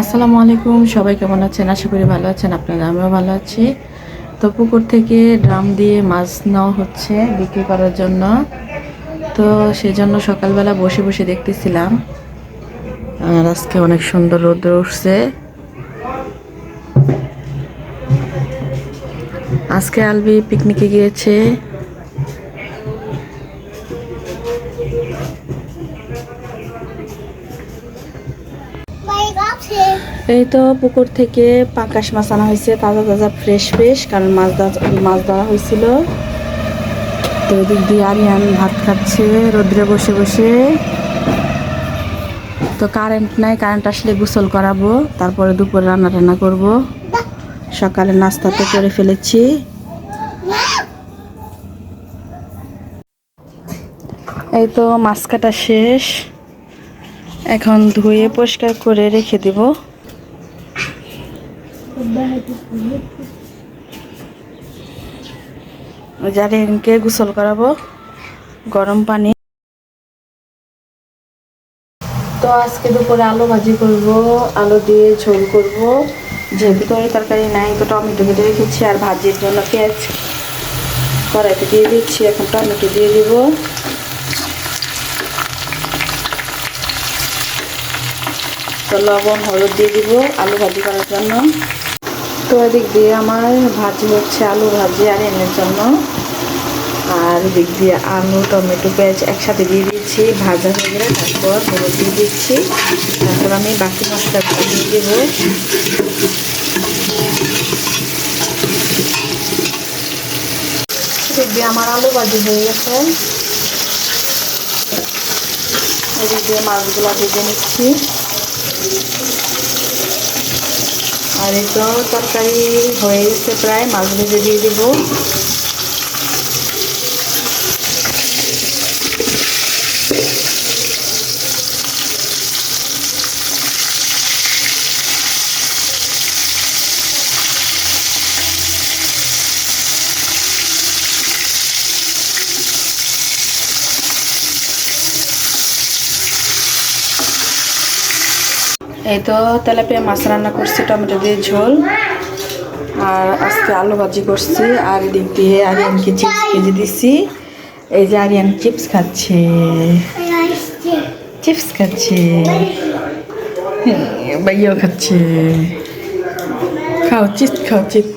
আসসালামু আলাইকুম, সবাই কেমন আছেন? আশা করি ভালো আছেন, আপনারা আমিও ভালো আছি। তো পুকুর থেকে ড্রাম দিয়ে মাছ নেওয়া হচ্ছে বিক্রি করার জন্য। তো সেজন্য সকালবেলা বসে বসে দেখতেছিলাম। আর আজকে অনেক সুন্দর রোদ্র উঠছে। আজকে আলবি পিকনিকে গিয়েছে এই তো পুকুর থেকে পাঙ্কাশ মাছ আনা হয়েছে, তাজা তাজা ফ্রেশ ফ্রেশ কারণ মাছ মাছ ধরা হয়েছিল। তো এদিক দিয়ে আরিয়ান ভাত খাচ্ছে, রোদ্রে বসে বসে। তো কারেন্ট নাই কারেন্ট আসলে গোসল করাবো, তারপরে দুপুরে রান্না টান্না করব। সকালে নাস্তা তো করে ফেলেছি। এই তো মাছ কাটা শেষ। এখন ধুয়ে পরিষ্কার করে রেখে দেব। জারিনকে গোসল করাবো? গরম পানি। তো আজকে দুপুরে আলু ভাজি করব, আলু দিয়ে ঝোল করব। যেহেতু তরি তরকারি নাই, তো টমেটো কেটে রেখেছি আর ভাজির জন্য পেঁয়াজ কড়াইতে দিয়ে দিচ্ছি। এখন টমেটো দিয়ে দিব। তো লবণ, হলুদ দিয়ে দিব আলু ভাজি করার জন্য। তো এদিক দিয়ে আমার ভাজি হচ্ছে আলু ভাজি আর এনের জন্য। আর এদিক দিয়ে আলু, টমেটো পেঁয়াজ একসাথে দিয়ে দিচ্ছি ভাজা হয়ে গেলে তারপর হলুদ দিয়ে দিচ্ছি। তারপর আমি বাকি মশলাগুলো দিয়ে দেবো। দিয়ে আমার আলু ভাজি হয়ে গেছে। এদিক দিয়ে মাছগুলো ভেজে নিচ্ছি। আর এই তো তরকারি হয়ে গেছে প্রায় মাছ ভেজে দিয়ে দিব। এই তো তেলাপিয়া মাছ রান্না করছি, টমেটো দিয়ে ঝোল। আর আজকে আলু ভাজি করছি, আর এদিক দিয়ে আরিয়ানকে চিপস ভেজে দিছি। এই যে আরিয়ান চিপস খাচ্ছে। চিপস খাচ্ছে। ভাইয়াও খাচ্ছে। খাও চিপস খাও চিপস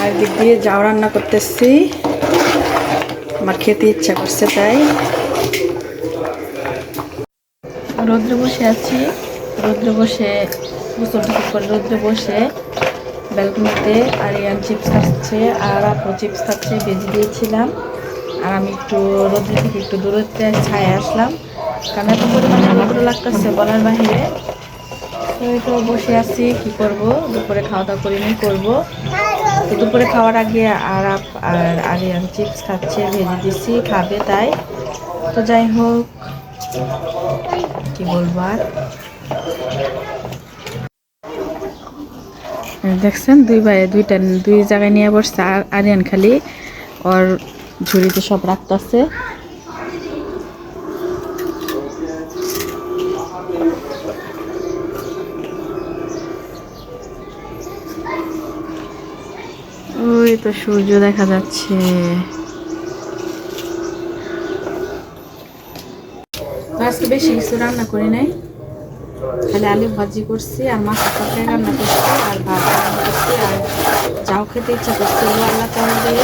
আর দিক দিয়ে যাও রান্না করতেছি। আমার খেতে ইচ্ছা করছে তাই। রৌদ্রে বসে আছি। রৌদ্রে বসে গোসল টোসল করে রৌদ্রে বসে ব্যালকনিতে আরিয়ান চিপস খাচ্ছে, আর আপু চিপস খাচ্ছে বেজে দিয়েছিলাম। আর আমি একটু রৌদ্র থেকে একটু দূরত্বে ছায় আসলাম। কারণ এত পরিমাণে রৌদ্র লাগতেছে বলার বাহিরে। তো বসে আছি, কি করব? দুপুরে খাওয়া দাওয়া করিনি করব। দুপুরে খাওয়ার আগে আর আপ আর আরিয়ান চিপস খাচ্ছে, ভেজে দিচ্ছি খাবে তাই। তো যাই হোক। কি বলব আর? দেখছেন, দুই ভাই দুইটা, দুই জায়গায় নিয়ে বসছে আর আরিয়ান খালি। ওর ঝুড়িতে সব রাখতেছে। ওই তো সূর্য দেখা যাচ্ছে। আজকে বেশি কিছু রান্না করি নাই। খালি আলু ভাজি করছি আর মাছ তরকারি রান্না করছি আর ভাত রান্না করছি আর যাও খেতে ইচ্ছা করছে আল্লাহ চাল দিয়ে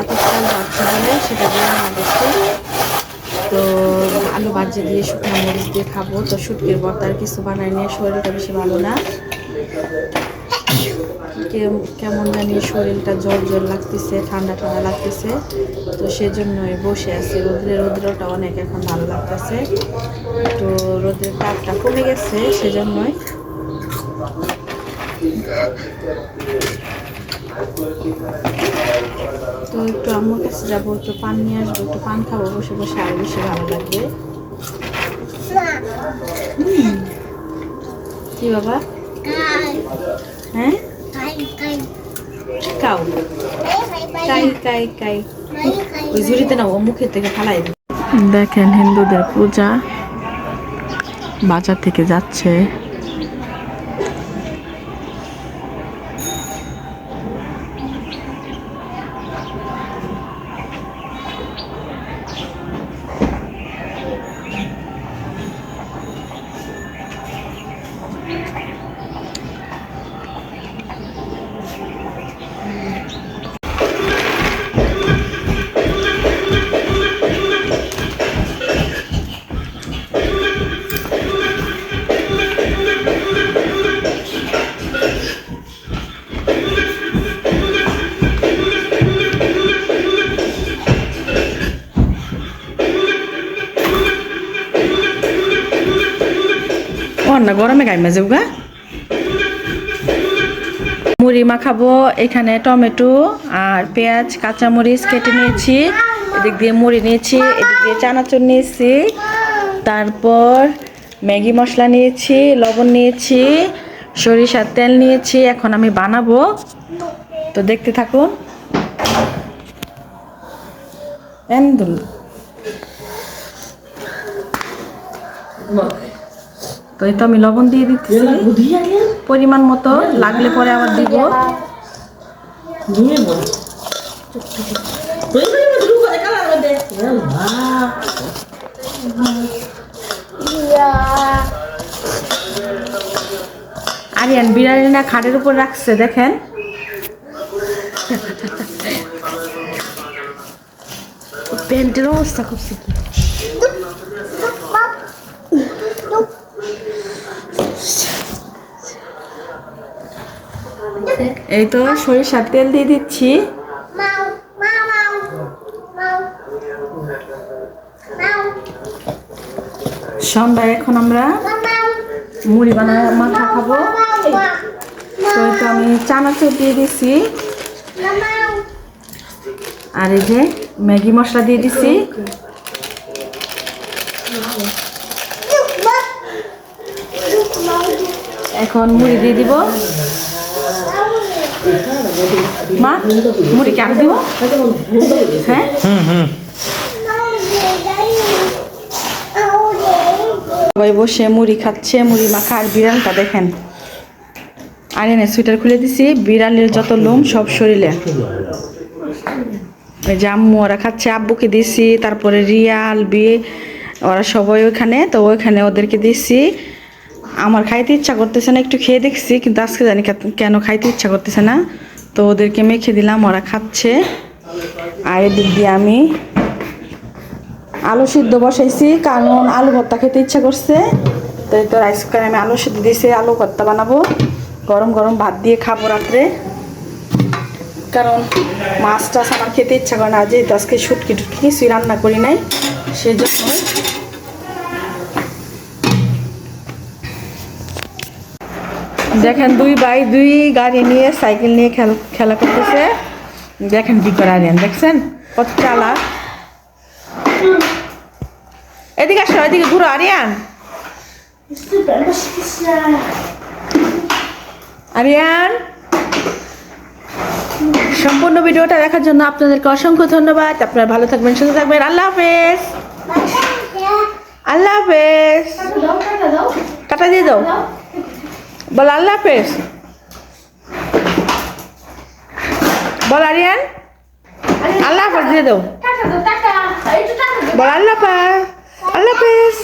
আতপ চাল সেটা দিয়ে রান্না করছি। তো আলু ভাজি দিয়ে শুকনো মরিচ দিয়ে খাব। তো শুটকির বর্তার কিছু বানাই নিয়ে শরীরটা বেশি ভালো না। কেমন জানি শরীরটা জ্বর জ্বর লাগতেছে ঠান্ডা ঠান্ডা লাগতেছে। তো সেজন্যই বসে আছি। রোদ্রের রৌদ্রটা অনেক এখন ভালো লাগতেছে। তো রোদের তাপটা কমে গেছে সেজন্যই। তো একটু আম্মুর কাছে যাব একটু পান নিয়ে আসব একটু পান খাব বসে বসে আরও বেশি ভালো লাগবে। কি বাবা? হ্যাঁ? কাউ কাই কাই কাই ওই ঝুড়িতে না ও মুখের থেকে ফালাই দেখেন হিন্দুদের পূজা বাজার থেকে যাচ্ছে। অন্য গরমে গাইমা যাবগা মুড়ি মাখাবো, এখানে টমেটো আর পেঁয়াজ, কাঁচামরিচ কেটে নিয়েছি। এদিক দিয়ে মুড়ি নিয়েছি, এদিক দিয়ে চানাচুর নিয়েছি। তারপর ম্যাগি মশলা নিয়েছি, লবণ নিয়েছি, সরিষার তেল নিয়েছি, এখন আমি বানাবো। তো দেখতে থাকুন। এন্দুল এই তো আমি লবণ দিয়ে দিচ্ছি পরিমাণ মতো লাগলে পরে আবার দিব। আরিয়ান বিরিয়ানি না খাটের উপর রাখছে দেখেন। প্যান্টের অবস্থা করছে কি এই তো সরিষার তেল দিয়ে দিচ্ছি। সন্ধ্যায় এখন আমরা মুড়ি বানা মাথা খাব। তো আমি চানাচুর দিয়ে দিছি। আর এই যে ম্যাগি মশলা দিয়ে দিছি। এখন মুড়ি দিয়ে দিব। মা মুড়ি কেন দিব? হ্যাঁ? সবাই বসে মুড়ি খাচ্ছে মুড়ি মাখা আর বিড়ালটা দেখেন। আর এনে সুইটার খুলে দিছি বিড়ালের যত লোম সব শরীরে এই যে আম্মু ওরা খাচ্ছে আব্বুকে দিছি তারপরে রিয়াল বিয়ে ওরা সবাই ওইখানে তো ওইখানে ওদেরকে দিছি। আমার খাইতে ইচ্ছা করতেছে না, একটু খেয়ে দেখছি, কিন্তু আজকে জানি কেন খাইতে ইচ্ছা করতেছে না। তো ওদেরকে মেখে দিলাম, ওরা খাচ্ছে। আর এদিক দিয়ে আমি আলু সিদ্ধ বসাইছি, কারণ আলু ভর্তা খেতে ইচ্ছা করছে। তো এই তো রাইস কুকারে আমি আলু সিদ্ধ দিয়েছি, আলু ভর্তা বানাবো। গরম গরম ভাত দিয়ে খাব রাত্রে। কারণ মাছ টাছ আমার খেতে ইচ্ছা করে না, যেহেতু আজকে শুটকি টুটকি কিছুই রান্না করি নাই সেই দেখেন দুই ভাই দুই গাড়ি নিয়ে সাইকেল নিয়ে খেল- খেলা করতেছে। দেখেন কি করে আরিয়ান দেখছেন? কত চালা। এদিকে আসো এদিকে ঘুরো আরিয়ান। আরিয়ান সম্পূর্ণ ভিডিওটা দেখার জন্য আপনাদেরকে অসংখ্য ধন্যবাদ। আপনারা ভালো থাকবেন সুস্থ থাকবেন। আল্লাহ হাফেজ। আল্লাহ হাফেজ। কাটা দিয়ে দাও। বল আল্লাহ হাফেজ বল আরিয়ান আল্লাহ হাফেজ দিয়ে দাও। বল আল্লাহ হাফেজ আল্লাহ হাফেজ।